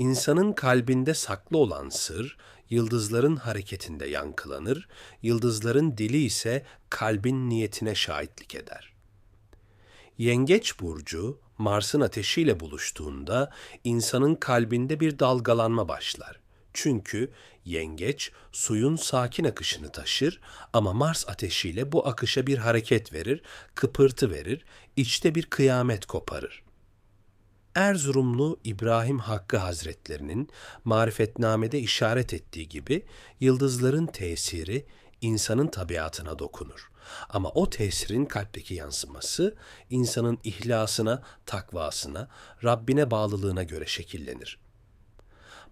İnsanın kalbinde saklı olan sır, yıldızların hareketinde yankılanır, yıldızların dili ise kalbin niyetine şahitlik eder. Yengeç burcu Mars'ın ateşiyle buluştuğunda insanın kalbinde bir dalgalanma başlar. Çünkü yengeç suyun sakin akışını taşır ama Mars ateşiyle bu akışa bir hareket verir, kıpırtı verir, içte bir kıyamet koparır. Erzurumlu İbrahim Hakkı Hazretlerinin marifetnamede işaret ettiği gibi yıldızların tesiri insanın tabiatına dokunur. Ama o tesirin kalpteki yansıması insanın ihlasına, takvasına, Rabbine bağlılığına göre şekillenir.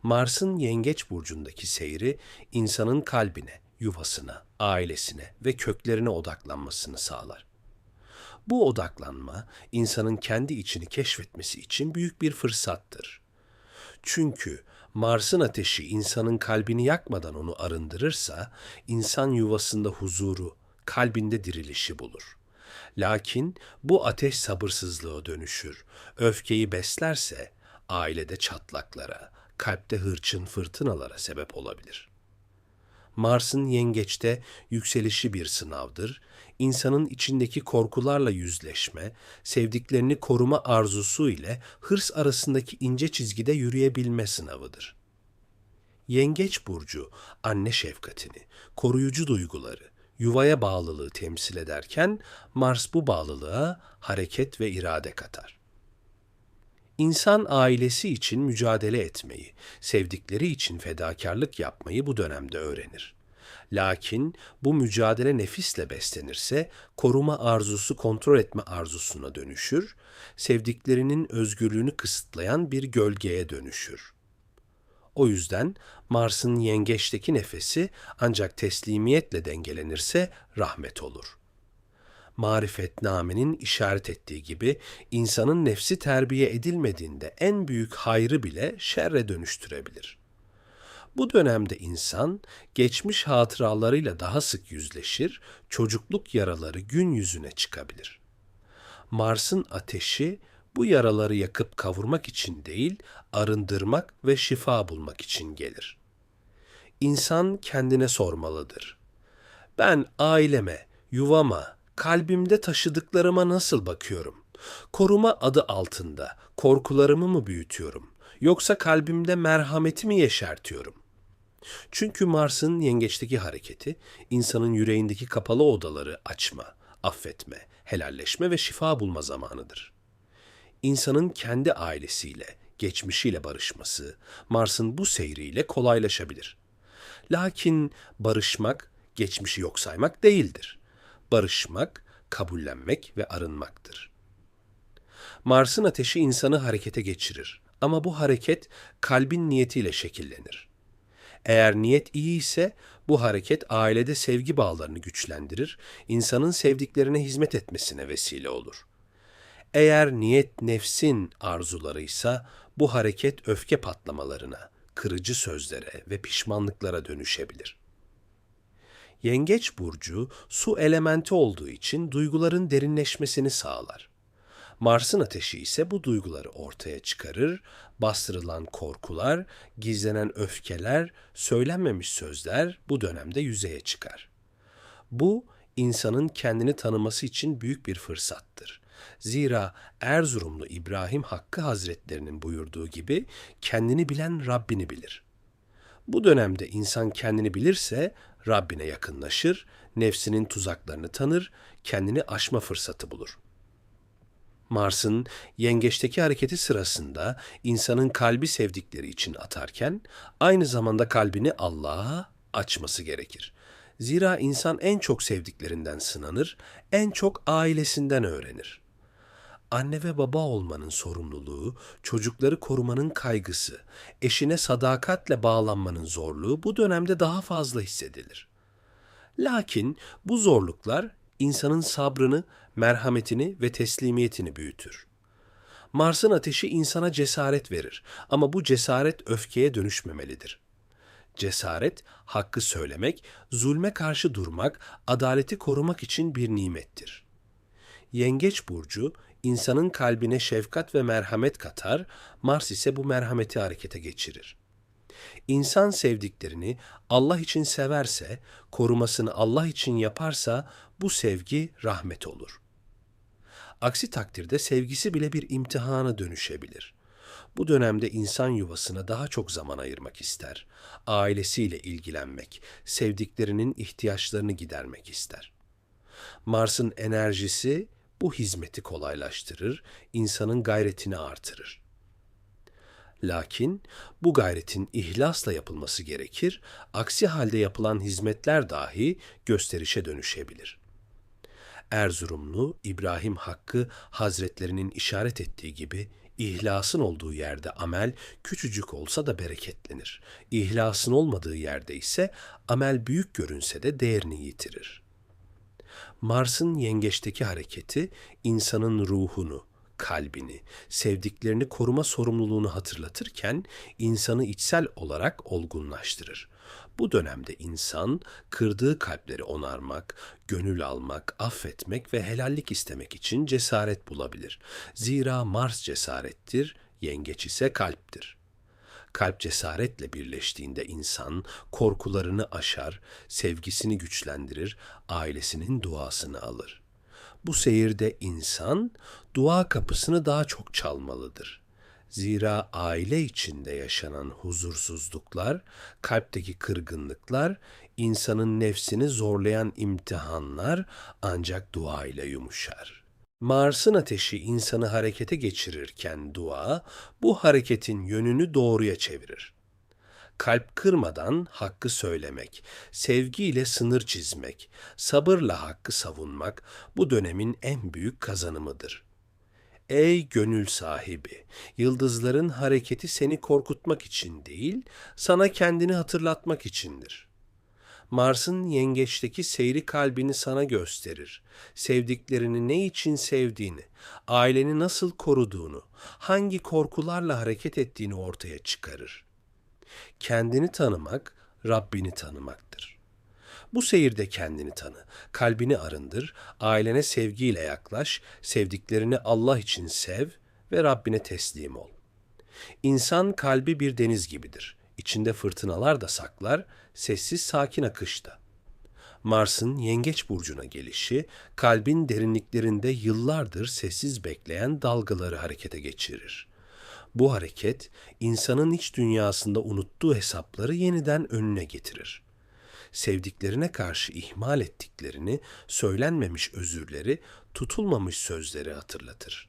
Mars'ın Yengeç burcundaki seyri insanın kalbine, yuvasına, ailesine ve köklerine odaklanmasını sağlar. Bu odaklanma insanın kendi içini keşfetmesi için büyük bir fırsattır. Çünkü Mars'ın ateşi insanın kalbini yakmadan onu arındırırsa insan yuvasında huzuru, kalbinde dirilişi bulur. Lakin bu ateş sabırsızlığa dönüşür. Öfkeyi beslerse ailede çatlaklara, kalpte hırçın fırtınalara sebep olabilir. Mars'ın yengeçte yükselişi bir sınavdır. İnsanın içindeki korkularla yüzleşme, sevdiklerini koruma arzusu ile hırs arasındaki ince çizgide yürüyebilme sınavıdır. Yengeç burcu anne şefkatini, koruyucu duyguları, yuvaya bağlılığı temsil ederken Mars bu bağlılığa hareket ve irade katar. İnsan ailesi için mücadele etmeyi, sevdikleri için fedakarlık yapmayı bu dönemde öğrenir. Lakin bu mücadele nefisle beslenirse koruma arzusu kontrol etme arzusuna dönüşür, sevdiklerinin özgürlüğünü kısıtlayan bir gölgeye dönüşür. O yüzden Mars'ın yengeçteki nefesi ancak teslimiyetle dengelenirse rahmet olur. Marifetnamenin işaret ettiği gibi insanın nefsi terbiye edilmediğinde en büyük hayrı bile şerre dönüştürebilir. Bu dönemde insan geçmiş hatıralarıyla daha sık yüzleşir, çocukluk yaraları gün yüzüne çıkabilir. Mars'ın ateşi bu yaraları yakıp kavurmak için değil, arındırmak ve şifa bulmak için gelir. İnsan kendine sormalıdır. Ben aileme, yuvama, kalbimde taşıdıklarıma nasıl bakıyorum? Koruma adı altında korkularımı mı büyütüyorum? Yoksa kalbimde merhameti mi yeşertiyorum? Çünkü Mars'ın yengeçteki hareketi insanın yüreğindeki kapalı odaları açma, affetme, helalleşme ve şifa bulma zamanıdır. İnsanın kendi ailesiyle, geçmişiyle barışması Mars'ın bu seyriyle kolaylaşabilir. Lakin barışmak geçmişi yok saymak değildir. Barışmak, kabullenmek ve arınmaktır. Mars'ın ateşi insanı harekete geçirir ama bu hareket kalbin niyetiyle şekillenir. Eğer niyet iyi ise bu hareket ailede sevgi bağlarını güçlendirir, insanın sevdiklerine hizmet etmesine vesile olur. Eğer niyet nefsin arzularıysa bu hareket öfke patlamalarına, kırıcı sözlere ve pişmanlıklara dönüşebilir. Yengeç burcu su elementi olduğu için duyguların derinleşmesini sağlar. Mars'ın ateşi ise bu duyguları ortaya çıkarır, bastırılan korkular, gizlenen öfkeler, söylenmemiş sözler bu dönemde yüzeye çıkar. Bu insanın kendini tanıması için büyük bir fırsattır. Zira Erzurumlu İbrahim Hakkı Hazretlerinin buyurduğu gibi kendini bilen Rabbini bilir. Bu dönemde insan kendini bilirse Rabbine yakınlaşır, nefsinin tuzaklarını tanır, kendini aşma fırsatı bulur. Mars'ın yengeçteki hareketi sırasında insanın kalbi sevdikleri için atarken aynı zamanda kalbini Allah'a açması gerekir. Zira insan en çok sevdiklerinden sınanır, en çok ailesinden öğrenir anne ve baba olmanın sorumluluğu, çocukları korumanın kaygısı, eşine sadakatle bağlanmanın zorluğu bu dönemde daha fazla hissedilir. Lakin bu zorluklar insanın sabrını, merhametini ve teslimiyetini büyütür. Mars'ın ateşi insana cesaret verir ama bu cesaret öfkeye dönüşmemelidir. Cesaret, hakkı söylemek, zulme karşı durmak, adaleti korumak için bir nimettir. Yengeç burcu insanın kalbine şefkat ve merhamet katar, Mars ise bu merhameti harekete geçirir. İnsan sevdiklerini Allah için severse, korumasını Allah için yaparsa bu sevgi rahmet olur. Aksi takdirde sevgisi bile bir imtihana dönüşebilir. Bu dönemde insan yuvasına daha çok zaman ayırmak ister. Ailesiyle ilgilenmek, sevdiklerinin ihtiyaçlarını gidermek ister. Mars'ın enerjisi bu hizmeti kolaylaştırır, insanın gayretini artırır. Lakin bu gayretin ihlasla yapılması gerekir, aksi halde yapılan hizmetler dahi gösterişe dönüşebilir. Erzurumlu İbrahim Hakkı Hazretlerinin işaret ettiği gibi İhlasın olduğu yerde amel küçücük olsa da bereketlenir. İhlasın olmadığı yerde ise amel büyük görünse de değerini yitirir. Mars'ın yengeçteki hareketi insanın ruhunu, kalbini, sevdiklerini koruma sorumluluğunu hatırlatırken insanı içsel olarak olgunlaştırır. Bu dönemde insan kırdığı kalpleri onarmak, gönül almak, affetmek ve helallik istemek için cesaret bulabilir. Zira Mars cesarettir, yengeç ise kalptir. Kalp cesaretle birleştiğinde insan korkularını aşar, sevgisini güçlendirir, ailesinin duasını alır. Bu seyirde insan dua kapısını daha çok çalmalıdır. Zira aile içinde yaşanan huzursuzluklar, kalpteki kırgınlıklar, insanın nefsini zorlayan imtihanlar ancak dua ile yumuşar. Mars'ın ateşi insanı harekete geçirirken dua, bu hareketin yönünü doğruya çevirir. Kalp kırmadan hakkı söylemek, sevgiyle sınır çizmek, sabırla hakkı savunmak bu dönemin en büyük kazanımıdır.'' Ey gönül sahibi, yıldızların hareketi seni korkutmak için değil, sana kendini hatırlatmak içindir. Mars'ın yengeçteki seyri kalbini sana gösterir. Sevdiklerini ne için sevdiğini, aileni nasıl koruduğunu, hangi korkularla hareket ettiğini ortaya çıkarır. Kendini tanımak, Rabbini tanımaktır. Bu seyirde kendini tanı, kalbini arındır, ailene sevgiyle yaklaş, sevdiklerini Allah için sev ve Rabbine teslim ol. İnsan kalbi bir deniz gibidir. İçinde fırtınalar da saklar, sessiz sakin akışta. Mars'ın yengeç burcuna gelişi, kalbin derinliklerinde yıllardır sessiz bekleyen dalgaları harekete geçirir. Bu hareket, insanın iç dünyasında unuttuğu hesapları yeniden önüne getirir sevdiklerine karşı ihmal ettiklerini, söylenmemiş özürleri, tutulmamış sözleri hatırlatır.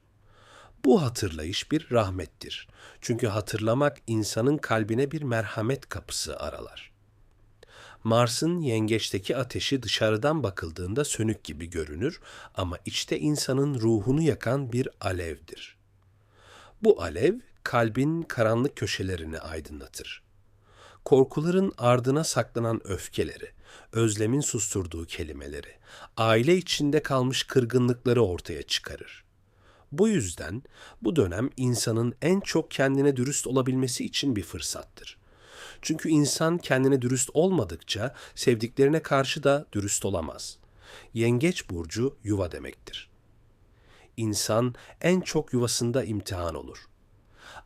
Bu hatırlayış bir rahmettir. Çünkü hatırlamak insanın kalbine bir merhamet kapısı aralar. Mars'ın yengeçteki ateşi dışarıdan bakıldığında sönük gibi görünür ama içte insanın ruhunu yakan bir alevdir. Bu alev kalbin karanlık köşelerini aydınlatır korkuların ardına saklanan öfkeleri, özlemin susturduğu kelimeleri, aile içinde kalmış kırgınlıkları ortaya çıkarır. Bu yüzden bu dönem insanın en çok kendine dürüst olabilmesi için bir fırsattır. Çünkü insan kendine dürüst olmadıkça sevdiklerine karşı da dürüst olamaz. Yengeç burcu yuva demektir. İnsan en çok yuvasında imtihan olur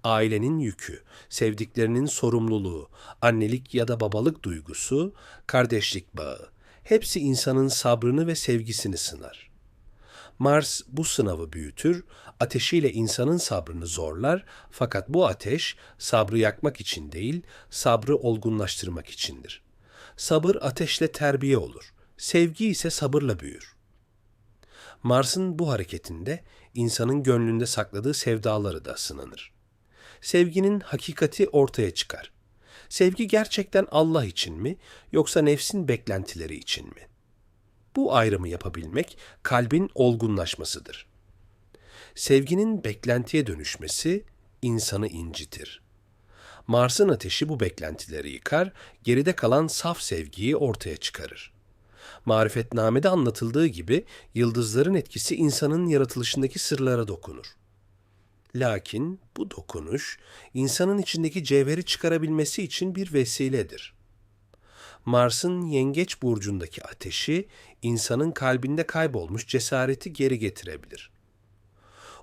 ailenin yükü, sevdiklerinin sorumluluğu, annelik ya da babalık duygusu, kardeşlik bağı, hepsi insanın sabrını ve sevgisini sınar. Mars bu sınavı büyütür, ateşiyle insanın sabrını zorlar fakat bu ateş sabrı yakmak için değil, sabrı olgunlaştırmak içindir. Sabır ateşle terbiye olur, sevgi ise sabırla büyür. Mars'ın bu hareketinde insanın gönlünde sakladığı sevdaları da sınanır sevginin hakikati ortaya çıkar. Sevgi gerçekten Allah için mi yoksa nefsin beklentileri için mi? Bu ayrımı yapabilmek kalbin olgunlaşmasıdır. Sevginin beklentiye dönüşmesi insanı incitir. Mars'ın ateşi bu beklentileri yıkar, geride kalan saf sevgiyi ortaya çıkarır. Marifetname'de anlatıldığı gibi yıldızların etkisi insanın yaratılışındaki sırlara dokunur. Lakin bu dokunuş insanın içindeki cevheri çıkarabilmesi için bir vesiledir. Mars'ın yengeç burcundaki ateşi insanın kalbinde kaybolmuş cesareti geri getirebilir.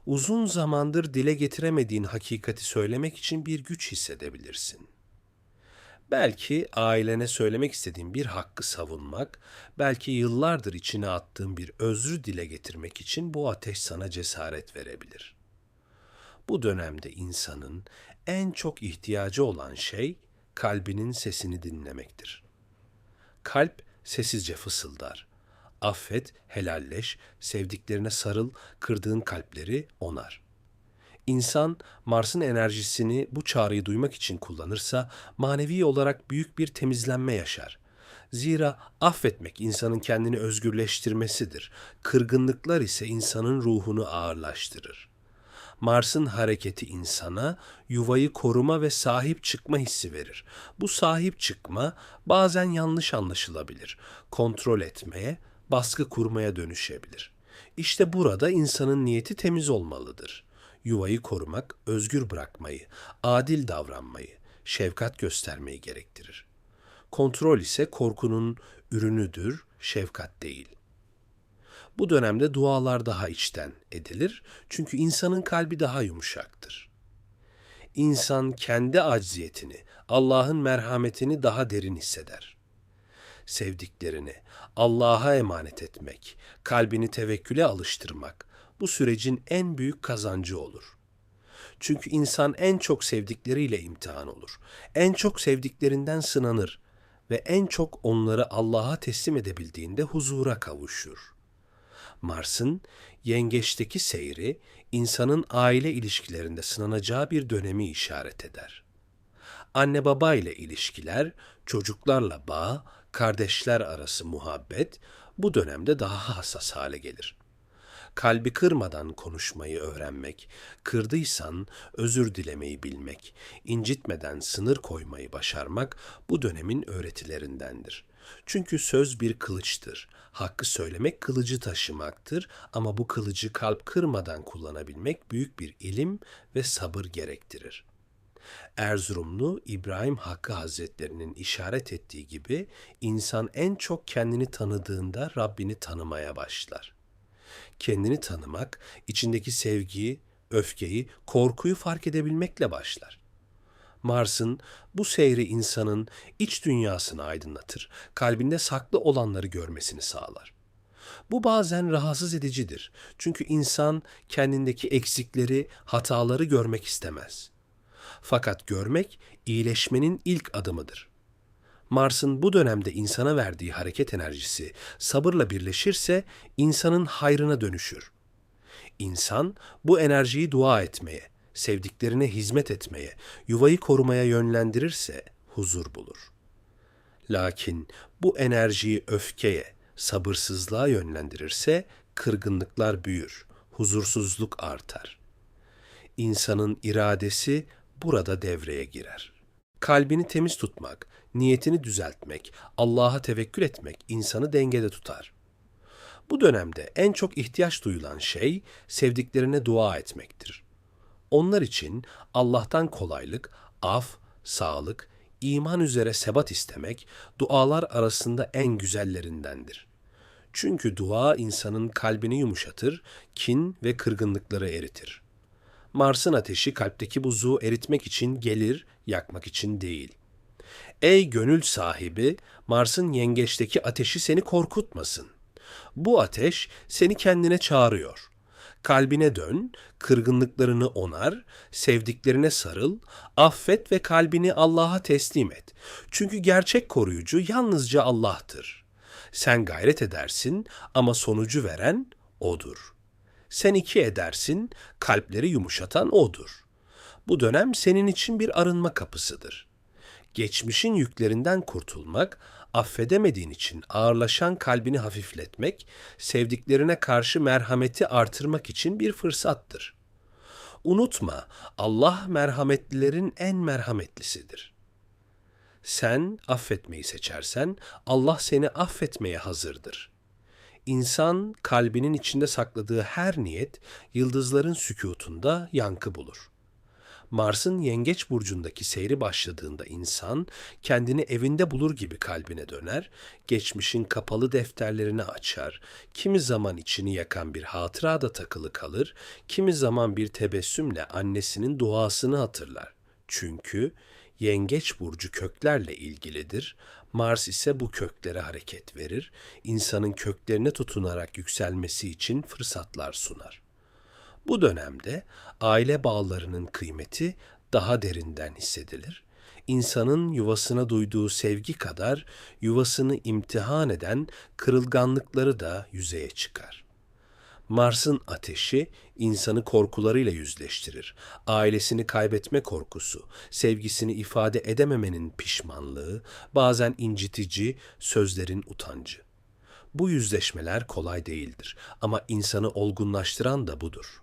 Uzun zamandır dile getiremediğin hakikati söylemek için bir güç hissedebilirsin. Belki ailene söylemek istediğin bir hakkı savunmak, belki yıllardır içine attığın bir özrü dile getirmek için bu ateş sana cesaret verebilir. Bu dönemde insanın en çok ihtiyacı olan şey kalbinin sesini dinlemektir. Kalp sessizce fısıldar. Affet, helalleş, sevdiklerine sarıl, kırdığın kalpleri onar. İnsan Mars'ın enerjisini bu çağrıyı duymak için kullanırsa manevi olarak büyük bir temizlenme yaşar. Zira affetmek insanın kendini özgürleştirmesidir. Kırgınlıklar ise insanın ruhunu ağırlaştırır. Mars'ın hareketi insana yuvayı koruma ve sahip çıkma hissi verir. Bu sahip çıkma bazen yanlış anlaşılabilir. Kontrol etmeye, baskı kurmaya dönüşebilir. İşte burada insanın niyeti temiz olmalıdır. Yuvayı korumak, özgür bırakmayı, adil davranmayı, şefkat göstermeyi gerektirir. Kontrol ise korkunun ürünüdür, şefkat değil. Bu dönemde dualar daha içten edilir çünkü insanın kalbi daha yumuşaktır. İnsan kendi acziyetini, Allah'ın merhametini daha derin hisseder. Sevdiklerini Allah'a emanet etmek, kalbini tevekküle alıştırmak bu sürecin en büyük kazancı olur. Çünkü insan en çok sevdikleriyle imtihan olur. En çok sevdiklerinden sınanır ve en çok onları Allah'a teslim edebildiğinde huzura kavuşur. Mars'ın yengeçteki seyri insanın aile ilişkilerinde sınanacağı bir dönemi işaret eder. Anne baba ile ilişkiler, çocuklarla bağ, kardeşler arası muhabbet bu dönemde daha hassas hale gelir. Kalbi kırmadan konuşmayı öğrenmek, kırdıysan özür dilemeyi bilmek, incitmeden sınır koymayı başarmak bu dönemin öğretilerindendir. Çünkü söz bir kılıçtır. Hakkı söylemek kılıcı taşımaktır ama bu kılıcı kalp kırmadan kullanabilmek büyük bir ilim ve sabır gerektirir. Erzurumlu İbrahim Hakkı Hazretlerinin işaret ettiği gibi insan en çok kendini tanıdığında Rabbini tanımaya başlar. Kendini tanımak, içindeki sevgiyi, öfkeyi, korkuyu fark edebilmekle başlar. Mars'ın bu seyri insanın iç dünyasını aydınlatır, kalbinde saklı olanları görmesini sağlar. Bu bazen rahatsız edicidir. Çünkü insan kendindeki eksikleri, hataları görmek istemez. Fakat görmek iyileşmenin ilk adımıdır. Mars'ın bu dönemde insana verdiği hareket enerjisi sabırla birleşirse insanın hayrına dönüşür. İnsan bu enerjiyi dua etmeye, sevdiklerine hizmet etmeye, yuvayı korumaya yönlendirirse huzur bulur. Lakin bu enerjiyi öfkeye, sabırsızlığa yönlendirirse kırgınlıklar büyür, huzursuzluk artar. İnsanın iradesi burada devreye girer. Kalbini temiz tutmak, niyetini düzeltmek, Allah'a tevekkül etmek insanı dengede tutar. Bu dönemde en çok ihtiyaç duyulan şey sevdiklerine dua etmektir. Onlar için Allah'tan kolaylık, af, sağlık, iman üzere sebat istemek dualar arasında en güzellerindendir. Çünkü dua insanın kalbini yumuşatır, kin ve kırgınlıkları eritir. Mars'ın ateşi kalpteki buzu eritmek için gelir, yakmak için değil. Ey gönül sahibi, Mars'ın yengeçteki ateşi seni korkutmasın. Bu ateş seni kendine çağırıyor. Kalbine dön, kırgınlıklarını onar, sevdiklerine sarıl, affet ve kalbini Allah'a teslim et. Çünkü gerçek koruyucu yalnızca Allah'tır. Sen gayret edersin ama sonucu veren O'dur. Sen iki edersin, kalpleri yumuşatan O'dur. Bu dönem senin için bir arınma kapısıdır. Geçmişin yüklerinden kurtulmak, affedemediğin için ağırlaşan kalbini hafifletmek, sevdiklerine karşı merhameti artırmak için bir fırsattır. Unutma, Allah merhametlilerin en merhametlisidir. Sen affetmeyi seçersen Allah seni affetmeye hazırdır. İnsan kalbinin içinde sakladığı her niyet yıldızların sükutunda yankı bulur. Mars'ın Yengeç burcundaki seyri başladığında insan kendini evinde bulur gibi kalbine döner, geçmişin kapalı defterlerini açar, kimi zaman içini yakan bir hatıra da takılı kalır, kimi zaman bir tebessümle annesinin duasını hatırlar. Çünkü Yengeç burcu köklerle ilgilidir. Mars ise bu köklere hareket verir. insanın köklerine tutunarak yükselmesi için fırsatlar sunar. Bu dönemde aile bağlarının kıymeti daha derinden hissedilir. İnsanın yuvasına duyduğu sevgi kadar yuvasını imtihan eden kırılganlıkları da yüzeye çıkar. Mars'ın ateşi insanı korkularıyla yüzleştirir. Ailesini kaybetme korkusu, sevgisini ifade edememenin pişmanlığı, bazen incitici sözlerin utancı. Bu yüzleşmeler kolay değildir ama insanı olgunlaştıran da budur.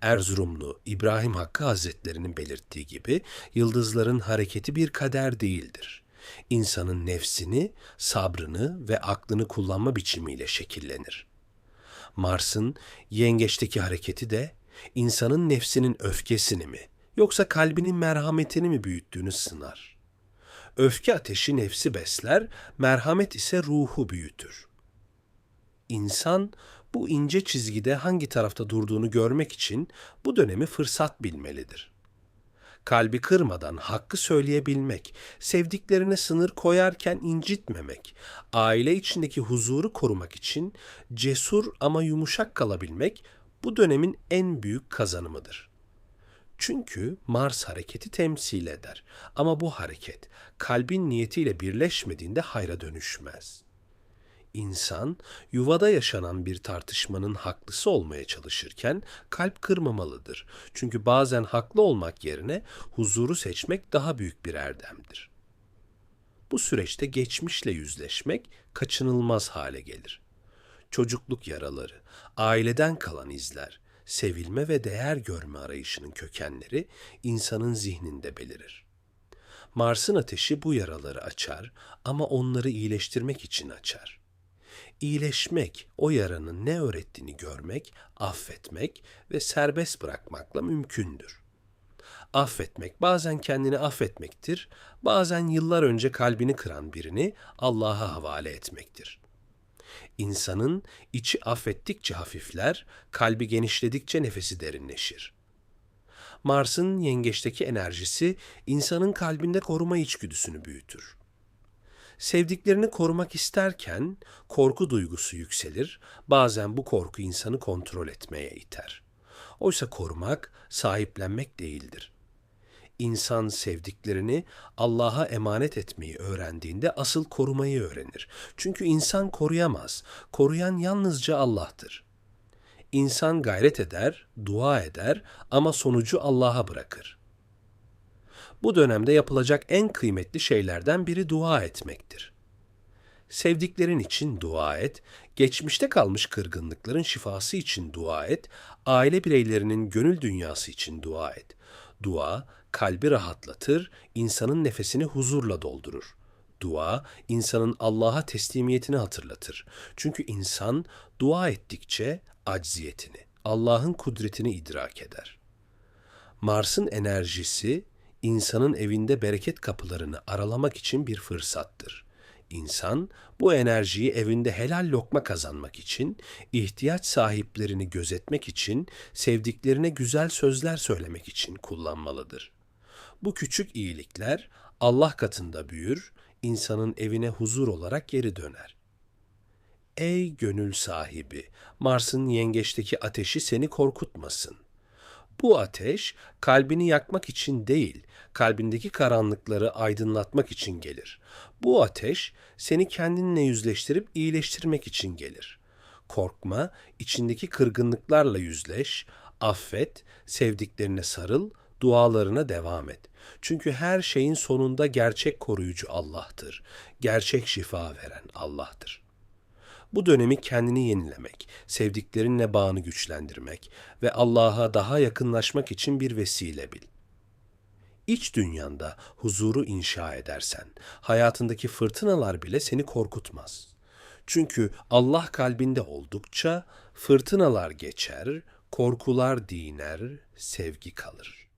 Erzurumlu İbrahim Hakkı Hazretleri'nin belirttiği gibi yıldızların hareketi bir kader değildir. İnsanın nefsini, sabrını ve aklını kullanma biçimiyle şekillenir. Mars'ın yengeçteki hareketi de insanın nefsinin öfkesini mi yoksa kalbinin merhametini mi büyüttüğünü sınar. Öfke ateşi nefsi besler, merhamet ise ruhu büyütür. İnsan bu ince çizgide hangi tarafta durduğunu görmek için bu dönemi fırsat bilmelidir. Kalbi kırmadan hakkı söyleyebilmek, sevdiklerine sınır koyarken incitmemek, aile içindeki huzuru korumak için cesur ama yumuşak kalabilmek bu dönemin en büyük kazanımıdır. Çünkü Mars hareketi temsil eder ama bu hareket kalbin niyetiyle birleşmediğinde hayra dönüşmez.'' İnsan yuvada yaşanan bir tartışmanın haklısı olmaya çalışırken kalp kırmamalıdır. Çünkü bazen haklı olmak yerine huzuru seçmek daha büyük bir erdemdir. Bu süreçte geçmişle yüzleşmek kaçınılmaz hale gelir. Çocukluk yaraları, aileden kalan izler, sevilme ve değer görme arayışının kökenleri insanın zihninde belirir. Mars'ın ateşi bu yaraları açar ama onları iyileştirmek için açar iyileşmek, o yaranın ne öğrettiğini görmek, affetmek ve serbest bırakmakla mümkündür. Affetmek bazen kendini affetmektir, bazen yıllar önce kalbini kıran birini Allah'a havale etmektir. İnsanın içi affettikçe hafifler, kalbi genişledikçe nefesi derinleşir. Mars'ın yengeçteki enerjisi insanın kalbinde koruma içgüdüsünü büyütür Sevdiklerini korumak isterken korku duygusu yükselir. Bazen bu korku insanı kontrol etmeye iter. Oysa korumak sahiplenmek değildir. İnsan sevdiklerini Allah'a emanet etmeyi öğrendiğinde asıl korumayı öğrenir. Çünkü insan koruyamaz. Koruyan yalnızca Allah'tır. İnsan gayret eder, dua eder ama sonucu Allah'a bırakır bu dönemde yapılacak en kıymetli şeylerden biri dua etmektir. Sevdiklerin için dua et, geçmişte kalmış kırgınlıkların şifası için dua et, aile bireylerinin gönül dünyası için dua et. Dua, kalbi rahatlatır, insanın nefesini huzurla doldurur. Dua, insanın Allah'a teslimiyetini hatırlatır. Çünkü insan dua ettikçe acziyetini, Allah'ın kudretini idrak eder. Mars'ın enerjisi insanın evinde bereket kapılarını aralamak için bir fırsattır. İnsan bu enerjiyi evinde helal lokma kazanmak için, ihtiyaç sahiplerini gözetmek için, sevdiklerine güzel sözler söylemek için kullanmalıdır. Bu küçük iyilikler Allah katında büyür, insanın evine huzur olarak geri döner. Ey gönül sahibi, Mars'ın yengeçteki ateşi seni korkutmasın. Bu ateş kalbini yakmak için değil, kalbindeki karanlıkları aydınlatmak için gelir. Bu ateş seni kendinle yüzleştirip iyileştirmek için gelir. Korkma, içindeki kırgınlıklarla yüzleş, affet, sevdiklerine sarıl, dualarına devam et. Çünkü her şeyin sonunda gerçek koruyucu Allah'tır. Gerçek şifa veren Allah'tır. Bu dönemi kendini yenilemek, sevdiklerinle bağını güçlendirmek ve Allah'a daha yakınlaşmak için bir vesile bil. İç dünyanda huzuru inşa edersen, hayatındaki fırtınalar bile seni korkutmaz. Çünkü Allah kalbinde oldukça fırtınalar geçer, korkular diner, sevgi kalır.''